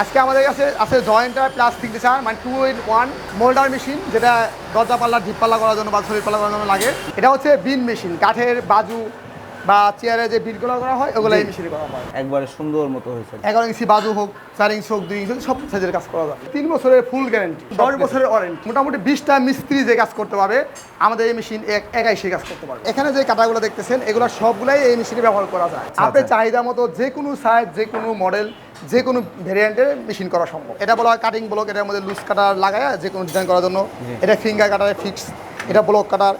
আজকে আমাদের কাছে আছে জয়েন্টার প্লাস সিগনেচার মানে two in one moulder machine যেটা দরজা পাল্লা ডিপ পাল্লা করার জন্য বা শরীর পাল্লা করার জন্য লাগে। এটা হচ্ছে বিন মেশিন কাঠের, বাজু বা চেয়ারে যে বিনগুলো করা হয় ওগুলো এই মেশিনে করা হয়। একবারে সুন্দর মতো হয়েছে। এগারো ইঞ্চি বাজু হোক চার ইঞ্চি হোক দুই ইঞ্চি হোক, সব সাইজের কাজ করা যায়। তিন বছরের ফুল গ্যারেন্টি দশ বছরের ওয়ারেন্টি মোটামুটি বিশটা মিস্ত্রি যে কাজ করতে পারবে আমাদের এই মেশিন এক একাই সেই কাজ করতে পারবে। এখানে যে কাটাগুলো দেখতেছেন এগুলো সবগুলাই এই মেশিনে ব্যবহার করা যায়। আপনার চাহিদা মতো যে কোনো সাইজ যে কোনো মডেল যে কোনো ভেরিয়েন্টের মেশিন করা সম্ভব। এটা বলা হয় কাটিং ব্লক এটার মধ্যে লুজ কাটার লাগায় যে কোনো ডিজাইন করার জন্য। এটা ফিঙ্গার কাটারে ফিক্স এটা ব্লক কাটার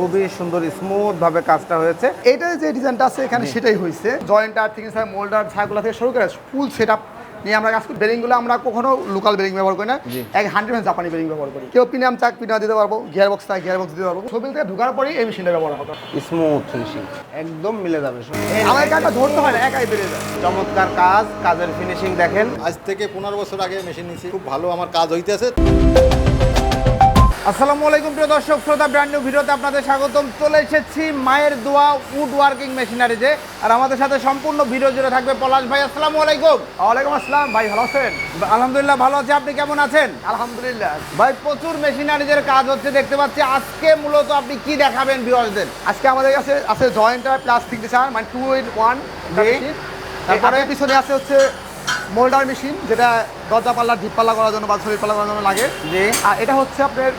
খুবই সুন্দর স্মুথ ভাবে কাজটা হয়েছে। এইটা যে ডিজাইনটা আছে এখানে সেটাই হয়েছে। জয়েন্টার থেকে মোল্ডার ছাগুলা থেকে শুরু করে ফুল সেট নিয়ে আমরা কাজ করি। বেরিংগুলো আমরা কখনো লোকাল বেরিং ব্যবহার করি না। এক হান্ড্রেড জাপানি বেরিং ব্যবহার করি। কেউ পিনাম চাক পিনা দিতে পারব gear box chuck gear box দিতে পারব। ছবি থেকে ঢোকার পরেই এই মেশিনটা ব্যবহার হবে। স্মুথ ফিনিশিং একদম মিলে যাবে আমার কাজটা ধরতে হয় না একাই বেড়ে যায়। চমৎকার কাজ কাজের ফিনিশিং দেখেন। আজ থেকে পনেরো বছর আগে মেশিন নিয়েছি। খুব ভালো আমার কাজ হইতেছে। আসসালামু আলাইকুম প্রিয় দর্শক শ্রোতা ব্র্যান্ড নিউ ভিডিওতে আপনাদের স্বাগতম। চলে এসেছি মায়ের দোয়া উড ওয়ার্কিং মেশিনারিজে আর আমাদের সাথে সম্পূর্ণ ভিডিও জুড়ে থাকবে পলাশ ভাই। আসসালামু আলাইকুম। ওয়ালাইকুম আসসালাম। ভাই ভালো আছেন? আলহামদুলিল্লাহ ভালো আছি। আপনি কেমন আছেন? আলহামদুলিল্লাহ। ভাই প্রচুর মেশিনারিজের কাজ হচ্ছে দেখতে পাচ্ছি। আজকে মূলত আপনি কি দেখাবেন ভিউয়ারদের আজকে আমাদের কাছে আছে জয়েন্টার প্লাস সিগনেচার মানে টু ইন ওয়ান। তারপরে পিছনে আছে হচ্ছে মোল্ডার মেশিন যেটা দরজা পাল্লা ডিপ পাল্লা করার জন্য বা শরীর পাল্লা করার জন্য লাগে। আর এটা হচ্ছে আপনার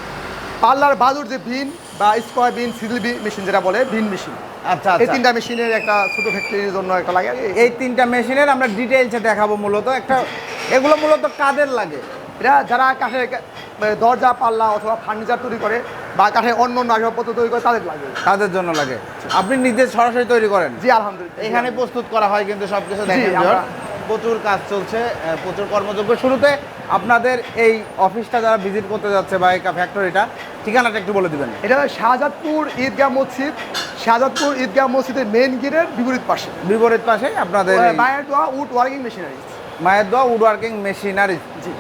পার্লার বাদুর যে বিন বা স্কোয়ার বিন সিডিল বিন মেশিন যেটা বলে বিন মেশিন। আচ্ছা এই আচ্ছা। তিনটা মেশিনের একটা ছোট ফ্যাক্টরির জন্য একটা লাগে। এই তিনটা মেশিনের আমরা ডিটেইলসে দেখাবো মূলত। একটা এগুলো মূলত কাদের লাগে? এটা যারা কাঠের দরজা পাল্লা অথবা ফার্নিচার তৈরি করে বা কাঠের অন্য অন্য আসবাবপত্র তৈরি করে তাদের লাগে। কাদের জন্য লাগে। আপনি নিজে সরাসরি তৈরি করেন? জি আলহামদুলিল্লাহ। এখানে প্রস্তুত করা হয় কিন্তু সবকিছু দেখেন জি, ভিউয়ার। আমরা- প্রচুর কাজ চলছে প্রচুর কর্মযোগ্য শুরুতে আপনাদের এই অফিসটা যারা ভিজিট করতে যাচ্ছে বা এই ফ্যাক্টরিটা ঠিকানাটা একটু বলে দিবেন। এটা শাহজাদপুর ঈদগাহ মসজিদ। শাহজাদপুর ঈদগাহ মসজিদের মেন গেটের বিপরীত পাশে। বিপরীত পাশে আপনাদের মায়ের দোয়া উড ওয়ার্কিং মেশিনারি মায়ের দোয়া উড ওয়ার্কিং মেশিনারি।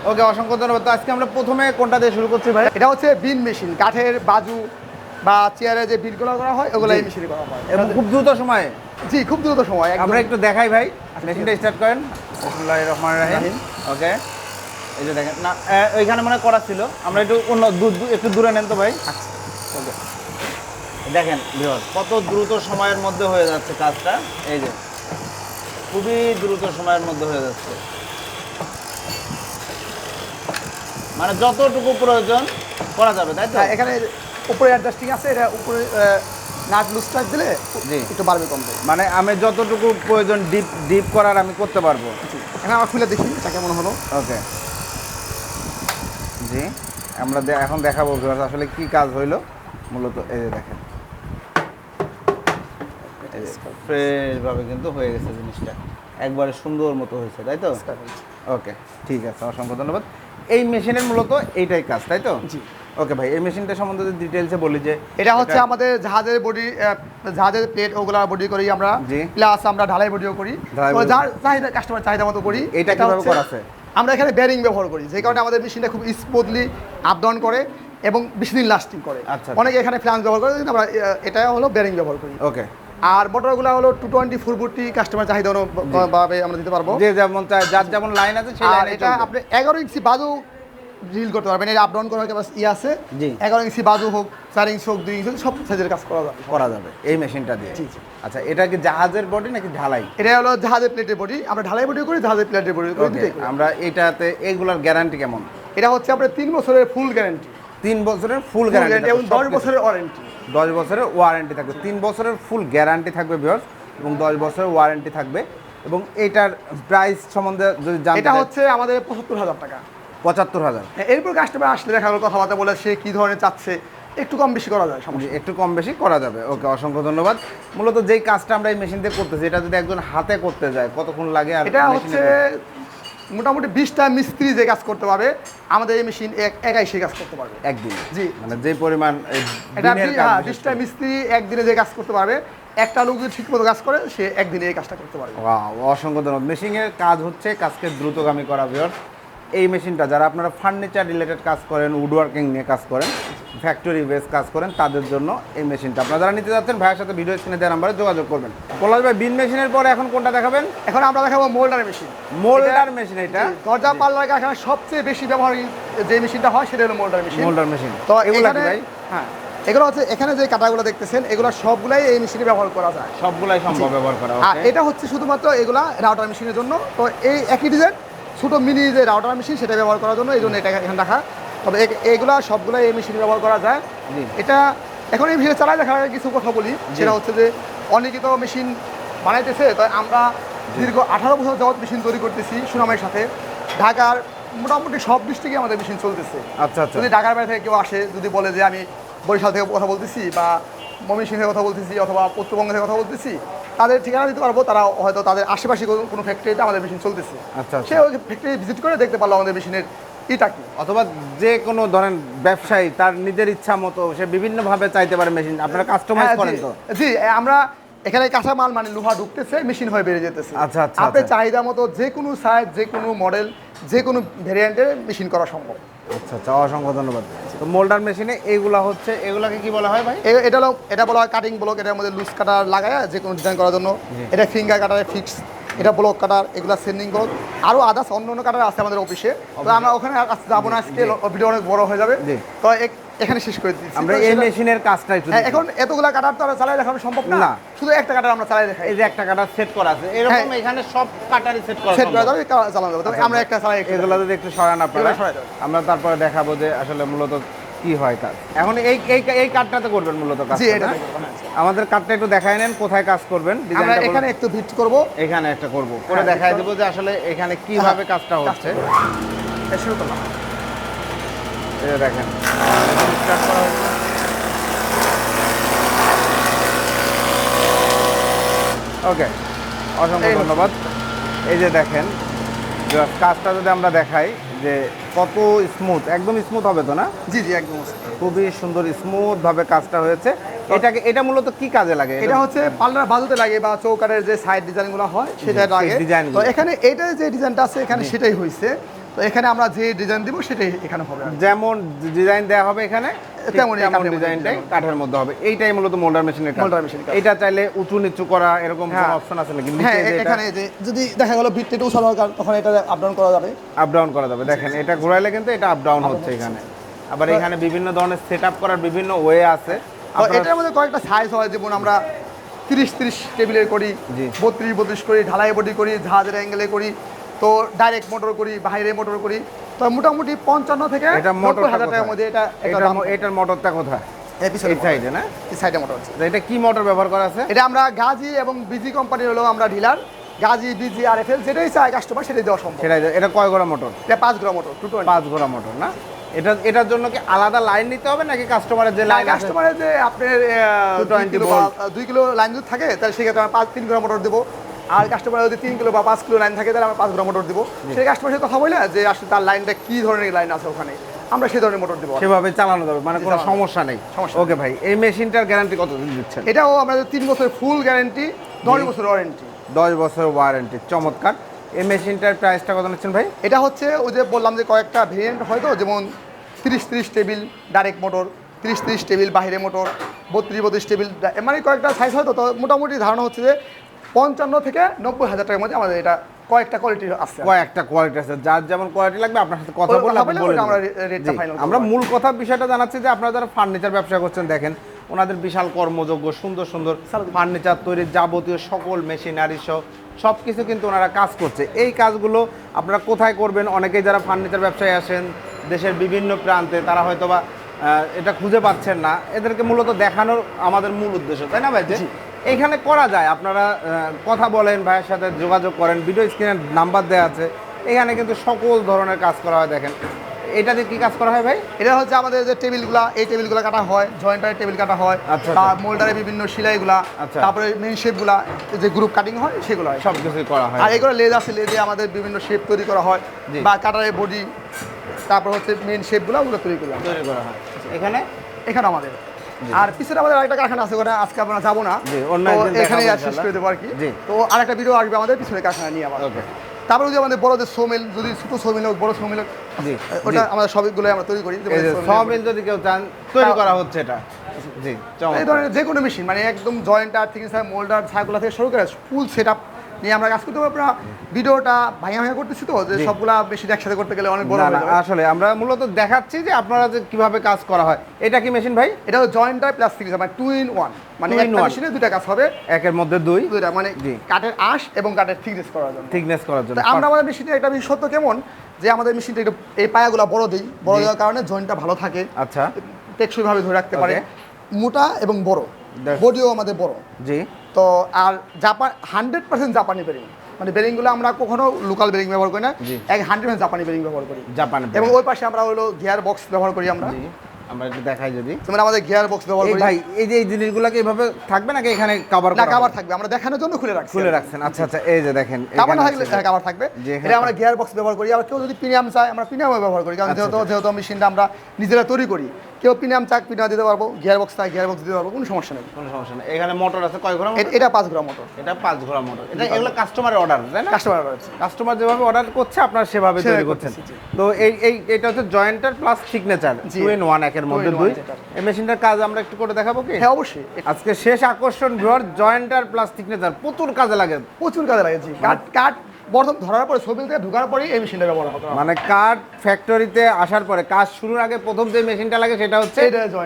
ওকে অসংখ্য ধন্যবাদ। আজকে আমরা প্রথমে কোনটা দিয়ে শুরু করছি ভাই? এটা হচ্ছে বিন মেশিন কাঠের বাজু বা চেয়ারে যে বিনগুলো করা হয় ওগুলো এই মেশিনে করা হয়। এবং খুব দ্রুত সময়ে? জি খুব দ্রুত সময় আমরা একটু দেখাই ভাই। মেশিনটা স্টার্ট করেন। বিসমিল্লাহির রহমানির রহিম। ওকে। এই যে দেখেন না ওইখানে মনে করা ছিল। আমরা একটু অন্য একটু দূরে নেন তো ভাই। আচ্ছা। ওকে। দেখেন ভিউয়ার কত দ্রুত সময়ের মধ্যে হয়ে যাচ্ছে কাজটা। এই যে খুবই দ্রুত সময়ের মধ্যে হয়ে যাচ্ছে। মানে যতটুকু প্রয়োজন করা যাবে তাই তো? হ্যাঁ, এখানে উপরে অ্যাডজাস্টিং আছে এটা উপরে নাট লুজ টাইপ দিলে। একটু বাড়বে কমবে মানে আমি যতটুকু প্রয়োজন ডিপ ডিপ করার আমি করতে পারব। এখন আমরা খুলে দেখি এটা কেমন হলো। ওকে জি আমরা এখন দেখাবো আসলে কি কাজ হইল? মূলত এই যে দেখেন। ফ্রেশভাবে কিন্তু হয়ে গেছে জিনিসটা। একবারে সুন্দর মতো হয়েছে তাই তো? ওকে ঠিক আছে অসংখ্য ধন্যবাদ। এই মেশিনের মূলত এইটাই কাজ তাই তো? জি। ওকে ভাই এই মেশিনটা সম্বন্ধে ডিটেলসে বলি যে এটা হচ্ছে আমাদের জাহাজের বডি জাহাজের প্লেট ওগুলা বডি করি আমরা। প্লাস আমরা ঢালাই বডিও করি। যার চাহিদা কাস্টমার চাহিদা মতো করি। এটা কীভাবে করা আছে? আমরা এখানে ব্যারিং ব্যবহার করি যে কারণে আমাদের মেশিনটা খুব স্মুথলি আপ ডাউন করে এবং বেশি দিন লাস্টিং করে। আচ্ছা। অনেকে এখানে ফ্লান্স ব্যবহার করে কিন্তু আমরা এটা হলো ব্যারিং ব্যবহার করি। ওকে আর মোটরগুলো হলো টু টোয়েন্টি ফোর বুটি কাস্টমার চাহিদা ভাবে আমরা দিতে পারব। যে যেমন যার যেমন লাইন আছে সেই লাইনে এটা আপনি এগারো ইঞ্চি বাজু ড্রিল করতে পারবেন। এটা আপ ডাউন করার ক্যাপাসিটি আছে। জি। এগারো ইঞ্চি বাজু হোক চার ইঞ্চি হোক দুই ইঞ্চি সব সাইজের কাজ করা যাবে। করা যাবে এই মেশিনটা দিয়ে। জি। আচ্ছা এটা কি জাহাজের বডি নাকি ঢালাই? এটা হলো জাহাজের প্লেটের বডি আমরা ঢালাই বডি করি জাহাজের প্লেটের বডি করি। আমরা এটাতে এগুলার গ্যারান্টি কেমন? এটা হচ্ছে আপনার তিন বছরের ফুল গ্যারান্টি তিন বছরের ফুল গ্যারান্টি এবং দশ বছরের ওয়ারেন্টি দশ বছরের ওয়ারেন্টি থাকবে তিন বছরের ফুল গ্যারান্টি থাকবে ভিউয়ার্স এবং দশ বছরের ওয়ারেন্টি থাকবে। এবং এটার প্রাইস সম্বন্ধে যদি জানতে এটা হচ্ছে আমাদের পঁচাত্তর হাজার টাকা। পঁচাত্তর হাজার। এরপর কাস্টমার আসলে দেখা গেলো কথাবার্তা বলে সে কি ধরনের চাচ্ছে একটু কম বেশি করা যায় সমস্যা। একটু কম বেশি করা যাবে। ওকে অসংখ্য ধন্যবাদ। মূলত যেই কাজটা আমরা এই মেশিন দিয়ে করতেছি এটা যদি একজন হাতে করতে যায় কতক্ষণ লাগে আর এটা হচ্ছে মোটামুটি বিশটা মিস্ত্রি যে কাজ করতে পারবে আমাদের এই মেশিন একাই সে কাজ করতে পারবে। একদিন। জি। মানে যে পরিমাণ এটা হ্যাঁ বিশটা মিস্ত্রি একদিনে যে কাজ করতে পারবে একটা লোক যদি ঠিক মতো কাজ করে সে একদিনে এই কাজটা করতে পারবে। অসংখ্য ধন্যবাদ। মেশিনের কাজ হচ্ছে কাজকে দ্রুতগামী করা ভিউয়ার্স এই মেশিনটা যারা আপনারা ফার্নিচার রিলেটেড কাজ করেন উডওয়ার্কিং নিয়ে কাজ করেন ফ্যাক্টরি বেস কাজ করেন তাদের জন্য এই মেশিনটা। আপনারা যারা নিতে যাচ্ছেন ভাইয়ের সাথে ভিডিও স্ক্রিনে দেওয়া নাম্বারে যোগাযোগ করবেন। পলাশ ভাই বিন মেশিনের পরে এখন কোনটা দেখাবেন? এখন আমরা দেখাবো মোল্ডার মেশিন মোল্ডার মেশিন এটা? দরজা পাল্লার কারখানায় সবচেয়ে বেশি ব্যবহার যে মেশিনটা হয় সেটা হলো মোল্ডার মেশিন মোল্ডার মেশিন তো এগুলা কি ভাই? হ্যাঁ। এগুলো হচ্ছে এখানে যে কাটাগুলো দেখতেছেন এগুলো সবগুলাই এই মেশিনে ব্যবহার করা যায়। সবগুলাই সম্ভব ব্যবহার করা? এটা হচ্ছে শুধুমাত্র এগুলা রাউটার মেশিনের জন্য। তো এই একই ডিজাইন ছোটো মিনি যে রাউটার মেশিন সেটা ব্যবহার করার জন্য এই জন্য এটা এখানে রাখা। তবে এগুলা সবগুলো এই মেশিন ব্যবহার করা যায়। এটা এখন এই মেশিনে চালাই দেখার কিছু কথা বলি। সেটা হচ্ছে যে অনেকে তো মেশিন বানাইতেছে তাই আমরা দীর্ঘ আঠারো বছর যাবত মেশিন তৈরি করতেছি সুনামের সাথে। ঢাকার মোটামুটি সব ডিস্ট্রিক্টে আমাদের মেশিন চলতেছে। আচ্ছা আচ্ছা। যদি ঢাকার বাইরে থেকে কেউ আসে যদি বলে যে আমি বরিশাল থেকে কথা বলতেছি বা ময়মনসিংহ থেকে কথা বলতেছি অথবা পশ্চিমবঙ্গ থেকে কথা বলতেছি তাদের ঠিকানা দিতে পারব তারা হয়তো তাদের আশেপাশে কোনো- ফ্যাক্টরিতে আমাদের মেশিন চলতেছে। আচ্ছা, আচ্ছা। সে ওই ফ্যাক্টরি ভিজিট করে দেখতে পারল আমাদের মেশিনের ইটা কি। অথবা যে কোনো ধরেন ব্যবসায়ী তার নিজের ইচ্ছা মতো সে বিভিন্নভাবে চাইতে পারে মেশিন আপনারা কাস্টমাইজ হ্যাঁ, করেন তো। জি আমরা এখানে কাঁচা মাল মানে লোহা ঢুকতেছে মেশিন হয়ে বেড়ে যেতেছে। আচ্ছা, আচ্ছা, আপনার আচ্ছা। চাহিদা মতো যে কোনো সাইজ যে কোনো মডেল যে কোনো ভেরিয়েন্টের মেশিন করা সম্ভব। আচ্ছা আচ্ছা অসংখ্য ধন্যবাদ। তো মোল্ডার মেশিনে এইগুলা হচ্ছে এগুলাকে কি বলা হয় ভাই? এটা এটা বলা হয় কাটিং ব্লক এটার মধ্যে লুজ কাটার লাগায় যে কোনো ডিজাইন করার জন্য। এটা ফিঙ্গার কাটারে ফিক্স এটা ব্লক কাটার এগুলো সেন্ডিং ব্লক আরও আদার্স অন্য অন্য কাটার আছে আমাদের অফিসে তো আমরা ওখানে যাব না আজকে ভিডিও অনেক বড় হয়ে যাবে। তো এখানে শেষ করে দিচ্ছি। আমরা এই মেশিনের কাজটা একটু হ্যাঁ, এখন এতগুলা কাটার তো আর চালাই দেখানো সম্ভব না। না। শুধু একটা কাটার আমরা চালাই দেখাই। এই যে একটা কাটার সেট করা আছে। এরকম হ্যাঁ। এখানে সব কাটারই সেট করা সেট করা। যাবে চালানো যাবে। তবে আমরা একটা চালাই এগুলো যদি একটু সরান আপনারা। আমরা তারপরে দেখাবো যে আসলে মূলত কি হয় কাজ। এখন এই এই এই কাঠটাতে করবেন মূলত কাজ জি এটা আমাদের কাঠটা একটু দেখাই নেন কোথায় কাজ করবেন আমরা এখানে একটু ভিট করব। এখানে একটা করব। করে হ্যাঁ, দেখাই একটু- যে আসলে এখানে কীভাবে কাজটা হচ্ছে। শুরু করলাম। যে দেখেন। স্টার্ট করা হয়েছে ওকে অসংখ্য ধন্যবাদ। এই যে দেখেন কাজটা যদি আমরা দেখাই যে কত স্মুথ একদম স্মুথ হবে তো না? জি জি একদম খুবই সুন্দর স্মুথ ভাবে কাজটা হয়েছে। এটাকে এটা মূলত কি কাজে লাগে? এটা হচ্ছে পাল্লার বাজুতে লাগে বা চৌকাটের যে সাইড ডিজাইনগুলো হয় সেটা লাগে। তো এখানে এটা যে ডিজাইনটা আছে এখানে সেটাই হয়েছে তো এখানে আমরা যে ডিজাইন দিব সেটাই এখানে হবে। যেমন ডিজাইন দেওয়া হবে এখানে তেমন মধ্যে ডিজাইনটাই কাঠের মধ্যে হবে। এইটাই মূলত মোল্ডার মেশিনের এর কাজ। এটা চাইলে উঁচু নিচু করা এরকম কোনো হ্যাঁ। অপশন আছে নাকি? হ্যাঁ এখানে যে যদি দেখা গেল বিটটা একটু উঁচা দরকার তখন এটা আপ ডাউন করা যাবে। আপ ডাউন করা যাবে। দেখেন এটা ঘোরাইলে কিন্তু এটা আপ ডাউন হচ্ছে এখানে। আবার এখানে বিভিন্ন ধরনের সেট আপ করার বিভিন্ন ওয়ে আছে। এটার মধ্যে কয়েকটা সাইজ হয়। যেমন আমরা তিরিশ তিরিশ টেবিলের করি। বত্রিশ বত্রিশ করি ঢালাই বডি করি জাহাজের অ্যাঙ্গেলে করি তো ডাইরেক্ট মোটর করি বাইরে মোটর করি। তো মোটামুটি পঞ্চান্ন থেকে এটা মোটর হাজার টাকার মধ্যে এটা এটার মোটরটা কোথায়? এই পিছনে এই সাইডে না? সাইডে মোটর আছে। এটা কি মোটর ব্যবহার করা আছে? এটা আমরা গাজি এবং বিজি কোম্পানির হলো আমরা dealer Gazi BG R F L যেটাই কাস্টমার সেটাই দেওয়া সম্ভব। সেটাই এটা কয় গোড়া মোটর এটা পাঁচ গ্রাম মোটর টু পাঁচ গোড়া মোটর না? এটা এটার জন্য কি আলাদা লাইন নিতে হবে নাকি কাস্টমারের যে লাইন কাস্টমারের যে আপনার দুই কিলো লাইন যদি থাকে তাহলে সেক্ষেত্রে আমরা পাঁচ তিন মোটর দেবো। আর কাস্টমার যদি তিন কিলো বা পাঁচ কিলো লাইন থাকে তাহলে আমরা পাঁচ গ্রাম মোটর দিব। সেই কাস্টমার সাথে কথা বলে যে আসলে তার লাইনটা কি ধরনের লাইন আছে ওখানে? আমরা সেই ধরনের মোটর দেবো। সেভাবে চালানো যাবে মানে কোনো সমস্যা নেই। সমস্যা ওকে ভাই এই মেশিনটার গ্যারান্টি কতদিন দিচ্ছেন? এটাও আমরা তিন বছরের ফুল গ্যারেন্টি দশ বছর ওয়ারেন্টি দশ বছর ওয়ারেন্টি চমৎকার। এই মেশিনটার প্রাইসটা কত নিচ্ছেন ভাই? এটা হচ্ছে ওই যে বললাম যে কয়েকটা ভেরিয়েন্ট হয়তো যেমন তিরিশ তিরিশ টেবিল ডাইরেক্ট মোটর তিরিশ তিরিশ টেবিল বাইরে মোটর বত্রিশ বত্রিশ টেবিল মানে কয়েকটা সাইজ হয়তো তো মোটামুটি ধারণা হচ্ছে যে পঞ্চান্ন থেকে নব্বই হাজার টাকার মধ্যে আমাদের এটা কয়েকটা কোয়ালিটি আছে। কয়েকটা কোয়ালিটি আছে। যার যেমন কোয়ালিটি লাগবে আপনার সাথে কথা বলে আমরা রেটটা final আমরা মূল কথা বিষয়টা জানাচ্ছি যে আপনারা যারা ফার্নিচার ব্যবসা করছেন দেখেন ওনাদের বিশাল কর্মযোগ্য সুন্দর সুন্দর ফার্নিচার তৈরির যাবতীয় সকল মেশিনারি সহ সব কিছু কিন্তু ওনারা কাজ করছে। এই কাজগুলো আপনারা কোথায় করবেন? অনেকেই যারা ফার্নিচার ব্যবসায় আসেন দেশের বিভিন্ন প্রান্তে তারা হয়তোবা আহ, এটা খুঁজে পাচ্ছেন না। এদেরকে মূলত দেখানোর আমাদের মূল উদ্দেশ্য তাই না ভাই? যে এইখানে করা যায়। আপনারা কথা বলেন ভাইয়ের সাথে যোগাযোগ করেন ভিডিও স্ক্রিনের নাম্বার দেওয়া আছে। এখানে কিন্তু সকল ধরনের কাজ করা হয় দেখেন। এটা দিয়ে কি কাজ করা হয় ভাই? এটা হচ্ছে আমাদের যে টেবিলগুলা এই টেবিলগুলো কাটা হয় জয়েন্টারের টেবিল কাটা হয় আচ্ছা, বা আচ্ছা। মোল্ডারের বিভিন্ন সিলাইগুলা আচ্ছা। তারপরে মেন শেপগুলা যে গ্রুপ কাটিং হয় সেগুলো হয়। সব কিছুই করা হয়। আর এগুলো লেজ আছে লেজে আমাদের বিভিন্ন শেপ তৈরি করা হয় বা কাটারের বডি তারপর হচ্ছে মেন শেপগুলো ওগুলো তৈরি করি আমরা। তৈরি করা হয়। এখানে এখানে আমাদের। আর পিছনে আমাদের আরেকটা কারখানা আছে ওখানে আজকে আমরা যাব না। এখানে শেষ করে দেবো আর কি। তো আরেকটা ভিডিও আসবে আমাদের পিছনে কারখানা নিয়ে আবার। তারপরে যদি আমাদের বড় যে সোমেল যদি ছোট সোমেল হোক বড় সোমেল হোক ওটা আমাদের সবগুলো আমরা তৈরি করি যে যদি কেউ চান তৈরি করা হচ্ছে এটা। জি এই ধরনের যে কোনো মেশিন মানে একদম জয়েন্টার থেকে মোল্ডার ছাগুলা থেকে শুরু করে ফুল সেট নিয়ে আমরা কাজ করতে পারব। আমরা ভিডিওটা ভাঙা ভাঙা করতেছি তো যে। সবগুলা মেশিন একসাথে করতে গেলে অনেক বড়। আসলে আমরা মূলত দেখাচ্ছি যে আপনারা যে কীভাবে কাজ করা হয়। এটা কি মেশিন ভাই? এটা হলো জয়েন্টার প্লাস মানে টু ইন ওয়ান মানে একটা মেশিনে দুইটা কাজ হবে। একের মধ্যে দুই। দুইটা মানে কাঠের আঁশ এবং কাঠের থিকনেস করার জন্য। থিকনেস করার জন্য। আমরা আমাদের মেশিনের একটা বিশেষত্ব কেমন? যে আমাদের মেশিনটা একটু এই পায়াগুলো বড় দিই। বড় দেওয়ার কারণে জয়েন্টটা ভালো থাকে। আচ্ছা। টেকসই ভাবে ধরে রাখতে পারে। মোটা এবং বড়। বডিও আমাদের বড়। জি। তো আর জাপান হান্ড্রেড পার্সেন্ট জাপানি বেরিং মানে বেরিংগুলো আমরা কখনো লোকাল বেরিং ব্যবহার করি না। এক হান্ড্রেড পার্সেন্ট জাপানি বেরিং ব্যবহার করি। জাপান এবং ওই পাশে আমরা হলো গিয়ার বক্স ব্যবহার করি আমরা। আমরা একটু দেখাই যদি। মানে আমাদের গিয়ার বক্স ব্যবহার করি। ভাই এই যে এই জিনিসগুলোকে এইভাবে থাকবে নাকি এখানে কভার না কাভার থাকবে। আমরা দেখানোর জন্য খুলে রাখছি। খুলে রাখছেন। আচ্ছা আচ্ছা এই যে দেখেন কাভার না থাকলে আছে। হ্যাঁ, কাভার থাকবে। এটা আমরা গিয়ার বক্স ব্যবহার করি। আবার কেউ যদি প্রিমিয়াম চায় আমরা প্রিমিয়াম ব্যবহার করি। কারণ আচ্ছা, যেহেতু যেহেতু মেশিনটা আমরা নিজেরা তৈরি করি কেউ প্রিমিয়াম চাক প্রিমিয়াম দিতে পারব গিয়ার বক্স চাই গিয়ার বক্স দিতে পারব কোনো সমস্যা নেই। কোনো সমস্যা নেই। এখানে মোটর আছে কয় ঘোড়া মোটর এটা পাঁচ গ্রাম মোটর এটা পাঁচ ঘোড়া মোটর এটা এগুলো কাস্টমারের অর্ডার তাই না? কাস্টমার রয়েছে কাস্টমার যেভাবে অর্ডার করছে আপনারা সেভাবে তৈরি করছেন। তো এই এই এটা হচ্ছে jointer plus signature. Two in one একের মধ্যে দুই। এই মেশিনটার কাজ আমরা একটু করে দেখাবো কি? হ্যাঁ অবশ্যই। আজকে শেষ আকর্ষণ ভিউয়ার জয়েন্টার প্লাস সিগনেচার প্রচুর কাজে লাগে। প্রচুর কাজে লাগে জি। কাট কাঠ প্রথম ধরার পরে ছবি থেকে ঢোকার পরেই এই মেশিনটা ব্যবহার হবে। মানে কাঠ ফ্যাক্টরিতে আসার পরে কাজ শুরুর আগে প্রথম যে মেশিনটা লাগে সেটা হচ্ছে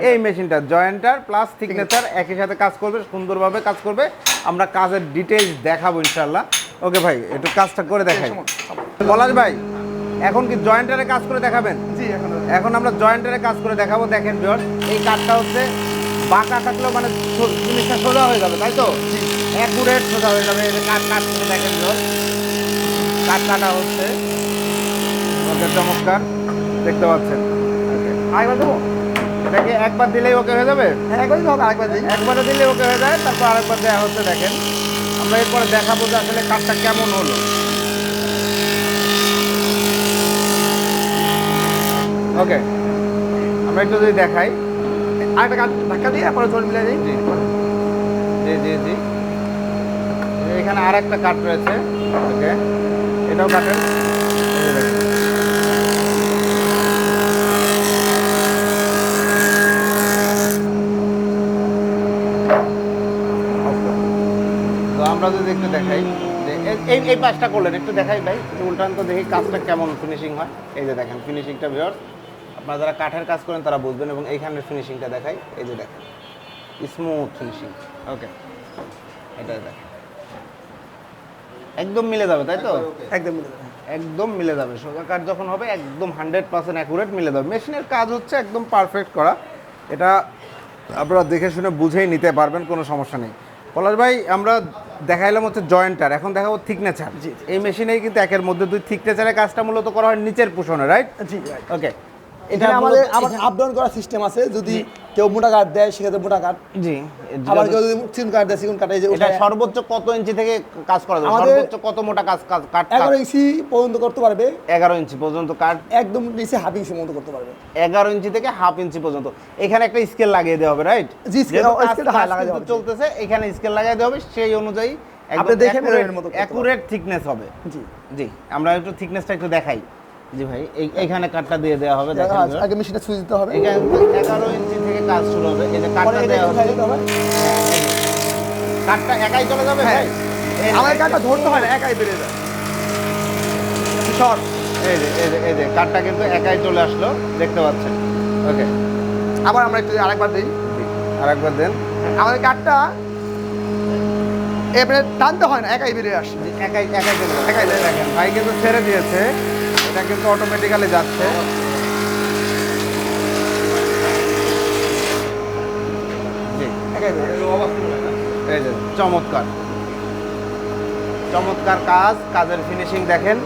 এই মেশিনটা জয়েন্টার প্লাস সিগনেচার একই সাথে কাজ করবে সুন্দরভাবে কাজ করবে। আমরা কাজের ডিটেইলস দেখাবো ইনশাল্লাহ ওকে ভাই একটু কাজটা করে দেখাই। পলাশ ভাই এখন কি জয়েন্টারে কাজ করে দেখাবেন? জি এখন আমরা জয়েন্টারে কাজ করে দেখাবো দেখেন ভিউয়ার এই কাঠটা হচ্ছে বাঁকা থাকলেও মানে জিনিসটা সোজা হয়ে যাবে তাই তো? অ্যাকুরেট সোজা হয়ে যাবে কাঠ কাট করে দেখেন ভিউয়ার কাঠ কাটা হচ্ছে। ওকে চমৎকার দেখতে পাচ্ছেন। আরেকবার দেবো? এটাকে একবার দিলেই ওকে হয়ে যাবে? হ্যাঁ একবার হবে আরেকবার দিই। একবারে দিলে ওকে হয়ে যায় তারপর আরেকবার দেওয়া হচ্ছে দেখেন। আমরা এরপরে দেখাবো যে আসলে কাঠটা কেমন হলো। ওকে আমরা একটু যদি দেখাই। আরেকটা কাঠ ধাক্কা দিয়ে পরে জল মিলাই দিই। জি। জি জি জি। এখানে আর একটা কাঠ রয়েছে। ওকে এটাও কাটেন আমরা যদি একটু দেখাই এই এই পাশটা করলেন, একটু দেখাই ভাই উল্টান তো দেখি কাজটা কেমন ফিনিশিং হয়। এই যে দেখেন ফিনিশিংটা বিয়র আপনারা যারা কাঠের কাজ করেন তারা বুঝবেন, এবং এইখানের ফিনিশিংটা দেখাই, এই যে দেখেন স্মুথ ফিনিশিং ওকে এটা দেখেন একদম মিলে যাবে তাই তো? একদম মিলে যাবে। একদম মিলে যাবে সোজা কাঠ যখন হবে একদম হান্ড্রেড পার্সেন্ট অ্যাকুরেট মিলে যাবে। মেশিনের কাজ হচ্ছে একদম পারফেক্ট করা। এটা আপনারা দেখে শুনে বুঝেই নিতে পারবেন কোনো সমস্যা নেই। পলাশ ভাই আমরা দেখাইলাম হচ্ছে জয়েন্টার এখন দেখাবো থিকনেচার জি, এই মেশিনেই কিন্তু একের মধ্যে দুই থিকনেচারের কাজটা মূলত করা হয় নিচের পোষণে রাইট জি ওকে এখানে আমাদের আবার আপ ডাউন করার সিস্টেম আছে। যদি কেউ মোটা কাঠ দেয় সেক্ষেত্রে মোটা কাঠ জি আবার কেউ যদি চিকন কাঠ দেয় চিকন কাঠে যে এটা সর্বোচ্চ কত ইঞ্চি থেকে কাজ করা যাবে? সর্বোচ্চ কত মোটা কাজ কাজ কাঠ এগারো ইঞ্চি পর্যন্ত করতে পারবে। এগারো ইঞ্চি পর্যন্ত কাঠ একদম নিচে হাফ ইঞ্চি মতো করতে পারবে। এগারো ইঞ্চি থেকে হাফ ইঞ্চি পর্যন্ত। এখানে একটা স্কেল লাগিয়ে দেওয়া হবে রাইট জি, হবে। চলতেছে এখানে স্কেল লাগিয়ে দেওয়া হবে সেই অনুযায়ী আপনি দেখে মতো অ্যাকুরেট থিকনেস হবে। জি। জি আমরা একটু থিকনেসটা একটু দেখাই। জি ভাই এই এইখানে কাঠটা দিয়ে দেওয়া হবে দেখেন আচ্ছা, আগে মেশিনটা সুইচ দিতে হবে। এখানে এগারো ইঞ্চি থেকে কাজ শুরু হবে এই যে এটা দেওয়া হবে। কাঠটা একাই চলে যাবে হ্যাঁ। ভাই? আমাদের কাঠটা ধরতে হয় না একাই বেরিয়ে যায়। শর্ট। এই যে এই যে এই যে কাঠটা কিন্তু একাই চলে আসলো দেখতে পাচ্ছেন। ওকে। আবার আমরা একটু আরেকবার দিই। আরেকবার দেন। আমাদের কাঠটা এবারে টানতে হয় না একাই বেরিয়ে আসে। একাই একাই একাই ভাই কিন্তু ছেড়ে দিয়েছে। এটা কিন্তু অটোমেটিক্যালি যাচ্ছে। এই যে চমৎকার। চমৎকার কাজ কাজের ফিনিশিং দেখেন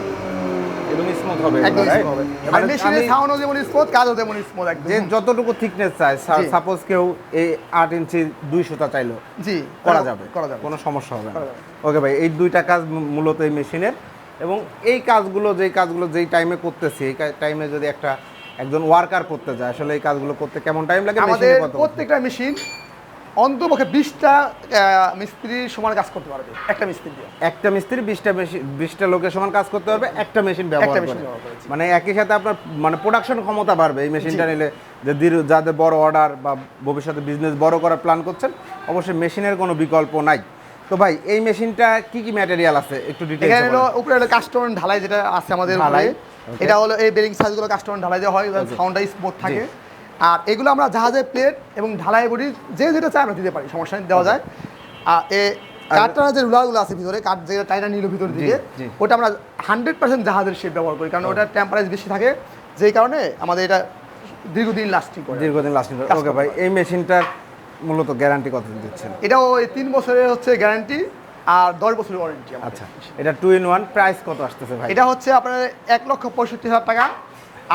একদম স্মুথ হবে একদম এগুলো, right? smooth হবে। আর মেশিনের সাউন্ডও যেমন স্মুথ কাজও তেমন স্মুথ একদম। যে যতটুকু থিকনেস চাই সাপোজ কেউ এই আট ইঞ্চি দুই সুতা চাইলো জি। করা যাবে করা যাবে। কোনো সমস্যা হবে না। ওকে ভাই এই দুইটা কাজ মূলত এই মেশিনের এবং এই কাজগুলো যেই কাজগুলো যেই টাইমে করতেছি এই টাইমে যদি একটা একজন ওয়ার্কার করতে যায় আসলে এই কাজগুলো করতে কেমন টাইম লাগে? আমাদের প্রত্যেকটা মেশিন অন্তপক্ষে বিশটা মিস্ত্রি সমান কাজ করতে পারবে একটা মিস্ত্রি দিয়ে। একটা মিস্ত্রি বিশটা মেশিন বিশটা লোকের সমান কাজ করতে পারবে একটা মেশিন ব্যবহার করে। মানে একই সাথে আপনার মানে প্রোডাকশন ক্ষমতা বাড়বে এই মেশিনটা নিলে যে দীর্ঘ- যাদের বড় অর্ডার বা ভবিষ্যতে বিজনেস বড় করার প্ল্যান করছেন অবশ্যই মেশিনের কোনো বিকল্প নাই। তো ভাই এই মেশিনটা কি কি ম্যাটেরিয়াল আছে? একটু এখানে ডিটেইলস হলো উপরে হলো কাস্টমার ঢালাই যেটা আছে আমাদের ঢালাই, এটা হলো এই বেরিং সাইজগুলো কাস্টমার ঢালাই দেওয়া হয় সাউন্ডটা স্মুথ থাকে। আর এগুলো আমরা জাহাজের প্লেট এবং ঢালাই বডি যে যেটা চাই আমরা দিতে পারি সমস্যা দেওয়া যায়। আর এ কাঠটা যে রুলারগুলো আছে ভিতরে কাঠ যেটা টাইটা নিল ভিতর দিকে জি। ওটা আমরা হান্ড্রেড পার্সেন্ট জাহাজের শেপ ব্যবহার করি কারণ ওটা টেম্পারেচার বেশি থাকে যেই কারণে আমাদের এটা দীর্ঘদিন লাস্টিং করে। দীর্ঘদিন লাস্টিং করে। ওকে ভাই এই মেশিনটার মূলত গ্যারান্টি কত দিচ্ছেন? এটাও ওই তিন বছরের হচ্ছে গ্যারান্টি আর দশ বছরের ওয়ারেন্টি আচ্ছা এটা টু ইন ওয়ান প্রাইস কত আসতেছে ভাই? এটা হচ্ছে আপনার এক লক্ষ পঁয়ষট্টি হাজার টাকা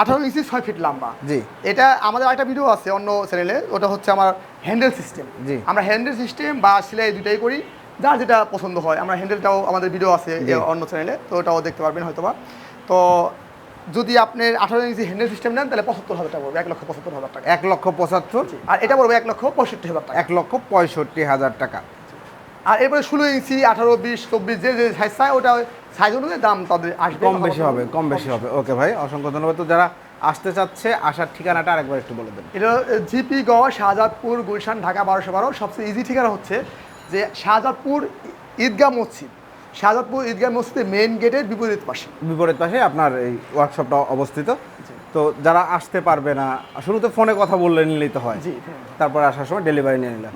আঠারো ইঞ্চি ছয় ফিট লম্বা। জি। এটা আমাদের একটা ভিডিও আছে অন্য চ্যানেলে ওটা হচ্ছে আমার হ্যান্ডেল সিস্টেম জি। আমরা হ্যান্ডেল সিস্টেম বা সেলাই দুটাই করি যার যেটা পছন্দ হয়। আমরা হ্যান্ডেলটাও আমাদের ভিডিও আছে অন্য চ্যানেলে তো ওটাও দেখতে পারবেন হয়তোবা। তো যদি আপনি আঠারো ইঞ্চি হ্যান্ডেল সিস্টেম নেন তাহলে পঁচাত্তর হাজার টাকা পড়বে এক লক্ষ পঁচাত্তর হাজার টাকা। এক লক্ষ পঁচাত্তর? আর এটা পড়বে এক লক্ষ পঁয়ষট্টি হাজার টাকা। এক লক্ষ পঁয়ষট্টি হাজার টাকা। আর এরপরে ষোলো ইঞ্চি আঠারো বিশ চব্বিশ যে যে সাইজ চায় ওটা সাইজ অনুযায়ী দাম তাদের আসবে। কম বেশি হবে কম বেশি হবে। ওকে ভাই অসংখ্য ধন্যবাদ। তো যারা আসতে চাচ্ছে আসার ঠিকানাটা আরেকবার একটু বলে দেন। এটা জিপি গ শাহজাদপুর গুলশান ঢাকা বারোশো বারো। সবচেয়ে ইজি ঠিকানা হচ্ছে যে শাহজাদপুর ঈদগাহ মসজিদ। শাহজাদপুর ঈদগাহ মসজিদের মেইন গেটের বিপরীত পাশে। বিপরীত পাশে আপনার এই ওয়ার্কশপটা অবস্থিত। তো যারা আসতে পারবে না শুরুতে ফোনে কথা বললে নিলেই তো হয়। জি তারপর আসার সময় ডেলিভারি নিয়ে নিলাম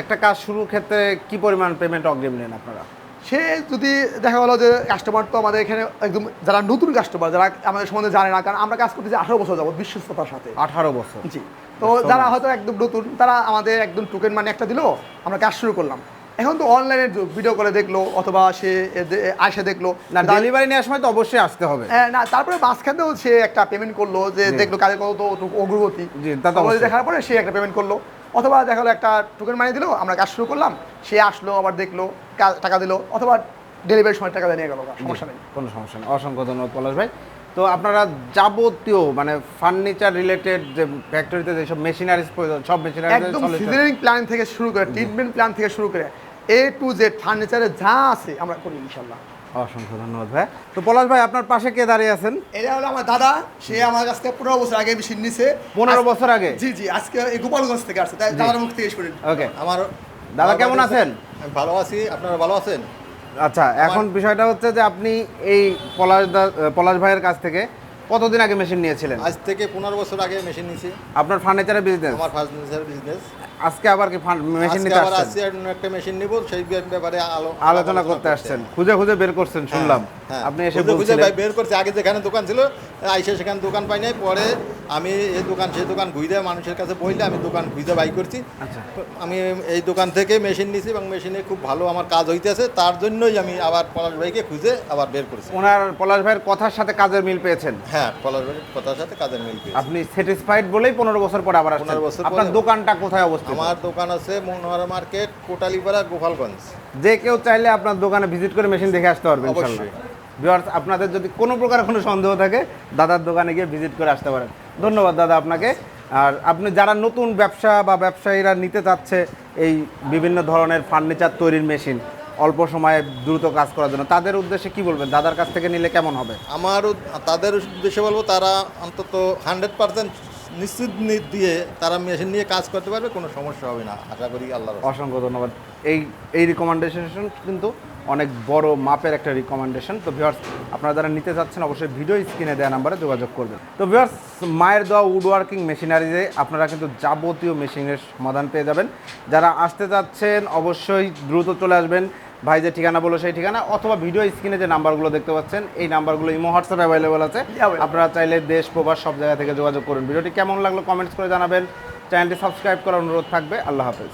একটা কাজ শুরুর ক্ষেত্রে কি পরিমাণ পেমেন্ট অগ্রিম নেন আপনারা? সে যদি দেখা গেলো যে কাস্টমার তো আমাদের এখানে একদম যারা নতুন কাস্টমার যারা আমাদের সম্বন্ধে জানে না কারণ আমরা কাজ করতেছি আঠারো বছর যাব বিশ্বস্ততার সাথে। আঠারো বছর। জি। তো যারা হয়তো একদম নতুন তারা আমাদের একদম টোকেন মানে একটা দিলো আমরা কাজ শুরু করলাম। এখন তো অনলাইনে ভিডিও করে দেখল অথবা সে আসে দেখল। না ডেলিভারি নেওয়ার সময় তো অবশ্যই আসতে হবে। হ্যাঁ, না তারপরে মাঝখানেও সে একটা পেমেন্ট করল যে দেখল কাজের কত অগ্রগতি। দেখার পরে সে একটা পেমেন্ট করল। অথবা দেখা গেলো একটা টোকেন মানিয়ে দিলো আমরা কাজ শুরু করলাম সে আসলো আবার দেখল টাকা দিলো অথবা ডেলিভারির সময় টাকা নিয়ে গেলো সমস্যা নেই। কোনো সমস্যা নেই। অসংখ্য ধন্যবাদ পলাশ ভাই। তো আপনারা যাবতীয় মানে ফার্নিচার রিলেটেড যে ফ্যাক্টরিতে যেসব মেশিনারিজ প্রয়োজন সব মেশিনারিজ একদম সিজনিং প্ল্যান থেকে শুরু করে ট্রিটমেন্ট প্ল্যান থেকে শুরু করে এ টু জেড ফার্নিচারে যা আছে আমরা করি ইনশাল্লাহ অসংখ্য ধন্যবাদ ভাই। তো পলাশ ভাই আপনার পাশে কে দাঁড়িয়ে আছেন? এটা হলো আমার দাদা সে আমার কাছ থেকে পনেরো বছর আগে মেশিন নিছে। পনেরো বছর আগে? জি জি আজকে এই গোপালগঞ্জ থেকে আসছে। তাই দাদার মুখ থেকে শুনেন ওকে আমার দাদা কেমন আছেন? আমি ভালো আছি। আপনারা ভালো আছেন? আচ্ছা এখন বিষয়টা হচ্ছে যে আপনি এই পলাশ দা পলাশ ভাইয়ের কাছ থেকে কতদিন আগে মেশিন নিয়েছিলেন? আজ থেকে পনেরো বছর আগে মেশিন নিয়েছি। আপনার ফার্নিচারের বিজনেস আমার ফার্নিচার বিজনেস আজকে আবার কি মেশিন আজকে নিতে আসছেন? আসছি আর অন্য একটা মেশিন নিব সেই ব্যাপারে আলো- আলোচনা করতে আসছেন। খুঁজে খুঁজে বের করছেন শুনলাম। হ্যাঁ, আপনি এসে খুঁজে ভাই বের করছে। আগে যেখানে দোকান ছিল আইসে সেখানে দোকান পাই নাই। পরে আমি এই দোকান সেই দোকান ঘুরে মানুষের কাছে বইলে আমি দোকান ঘুরে বাই করছি। আচ্ছা। আমি এই দোকান থেকে মেশিন নিছি এবং মেশিনে খুব ভালো আমার কাজ হইতেছে। তার জন্যই আমি আবার পলাশ ভাইকে খুঁজে আবার বের করছি। ওনার পলাশ ভাইয়ের কথার সাথে কাজের মিল পেয়েছেন? হ্যাঁ পলাশ ভাইয়ের কথার সাথে কাজের মিল পেয়েছি। আপনি স্যাটিসফাইড বলেই পনেরো বছর পরে আবার আসছেন। 15 বছর আপনার দোকানটা কোথায় অবস্থিত? আমার দোকান আছে মনোহরা মার্কেট কোটালিপাড়া গোপালগঞ্জ। যে কেউ চাইলে আপনার দোকানে ভিজিট করে মেশিন দেখে আসতে পারবেন অবশ্যই। ভিউয়ার্স আপনাদের যদি কোনো প্রকার কোনো সন্দেহ থাকে দাদার দোকানে গিয়ে ভিজিট করে আসতে পারেন। ধন্যবাদ দাদা আপনাকে। আর আপনি যারা নতুন ব্যবসা বা ব্যবসায়ীরা নিতে চাচ্ছে এই বিভিন্ন ধরনের ফার্নিচার তৈরির মেশিন অল্প সময়ে দ্রুত কাজ করার জন্য তাদের উদ্দেশ্যে কি বলবেন? দাদার কাছ থেকে নিলে কেমন হবে? আমার তাদের উদ্দেশ্যে বলব তারা অন্তত হান্ড্রেড পার্সেন্ট নিশ্চিত দিয়ে তারা মেশিন নিয়ে কাজ করতে পারবে, কোনো সমস্যা হবে না। আশা করি আল্লাহ অসংখ্য ধন্যবাদ। এই এই রিকমেন্ডেশন কিন্তু অনেক বড় মাপের একটা রিকমেন্ডেশন তো ভিউয়ার্স আপনারা যারা নিতে চাচ্ছেন, অবশ্যই ভিডিও স্ক্রিনে দেওয়া নাম্বারে যোগাযোগ করবেন। তো ভিউয়ার্স মায়ের দেওয়া উড ওয়ার্কিং মেশিনারিজে আপনারা কিন্তু যাবতীয় মেশিনের সমাধান পেয়ে যাবেন। যারা আসতে চাচ্ছেন, অবশ্যই দ্রুত চলে আসবেন। ভাই যে ঠিকানা বলো সেই ঠিকানা অথবা ভিডিও স্ক্রিনে যে নাম্বারগুলো দেখতে পাচ্ছেন এই নাম্বারগুলো ইমো হোয়াটসঅ্যাপ অ্যাভেলেবল আছে। আপনারা চাইলে দেশ প্রবাস সব জায়গা থেকে যোগাযোগ করুন। ভিডিওটি কেমন লাগল কমেন্টস করে জানাবেন। চ্যানেলটি সাবস্ক্রাইব করার অনুরোধ থাকবে। আল্লাহ হাফেজ।